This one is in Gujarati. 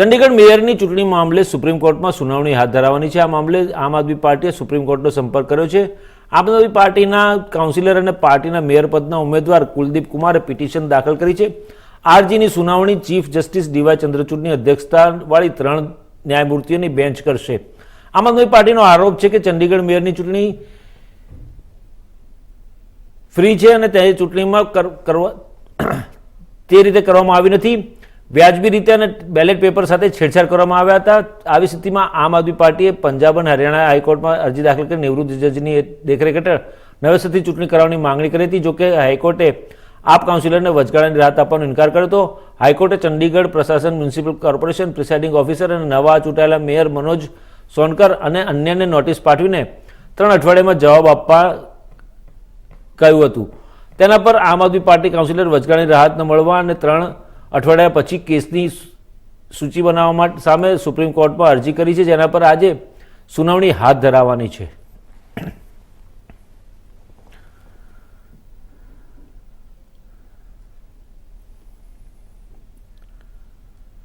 ચંડીગઢ મેયરની ચૂંટણી મામલે સુપ્રીમ કોર્ટમાં સુનાવણી હાથ ધરાવવાની છે. આ મામલે આમ આદમી પાર્ટીએ સુપ્રીમ કોર્ટનો સંપર્ક કર્યો છે. આમ આદમી પાર્ટીના કાઉન્સિલર અને પાર્ટીના મેયર પદના ઉમેદવાર કુલદીપ કુમારે પિટિશન દાખલ કરી છે. આરજીની સુનાવણી ચીફ જસ્ટિસ ડીવાય ચંદ્રચૂડની અધ્યક્ષતાવાળી ત્રણ ન્યાયમૂર્તિઓની બેન્ચ કરશે. આમ આદમી પાર્ટીનો આરોપ છે કે ચંડીગઢ મેયરની ચૂંટણી ફ્રી છે અને તે ચૂંટણીમાં કરવા, તે રીતે કરવામાં આવી નથી. વ્યાજબી રીતે અને બેલેટ પેપર સાથે છેડછાડ કરવામાં આવ્યા હતા. આવી સ્થિતિમાં આમ આદમી પાર્ટીએ પંજાબ અને હરિયાણા હાઈકોર્ટમાં અરજી દાખલ કરી નિવૃત્ત જજની દેખરેખ હેઠળ નવેસરથી ચૂંટણી કરાવવાની માંગણી કરી હતી જોકે હાઈકોર્ટે આપ કાઉન્સિલરને વચગાળાની રાહત આપવાનો ઇનકાર કર્યો હતો. હાઈકોર્ટે ચંડીગઢ પ્રશાસન, મ્યુનિસિપલ કોર્પોરેશન, પ્રિસાઇડિંગ ઓફિસર અને નવા ચૂંટાયેલા મેયર મનોજ સોનકર અને અન્યને નોટિસ પાઠવીને ત્રણ અઠવાડિયામાં જવાબ આપવા કહ્યું હતું. તેના પર આમ આદમી પાર્ટી કાઉન્સિલર વચગાળાની રાહત ન મળવા અને ત્રણ અઠવાડિયા પછી કેસની સૂચિ બનાવવા માટે સામે સુપ્રીમ કોર્ટમાં અરજી કરી છે, જેના પર આજે સુનાવણી હાથ ધરાવવાની છે.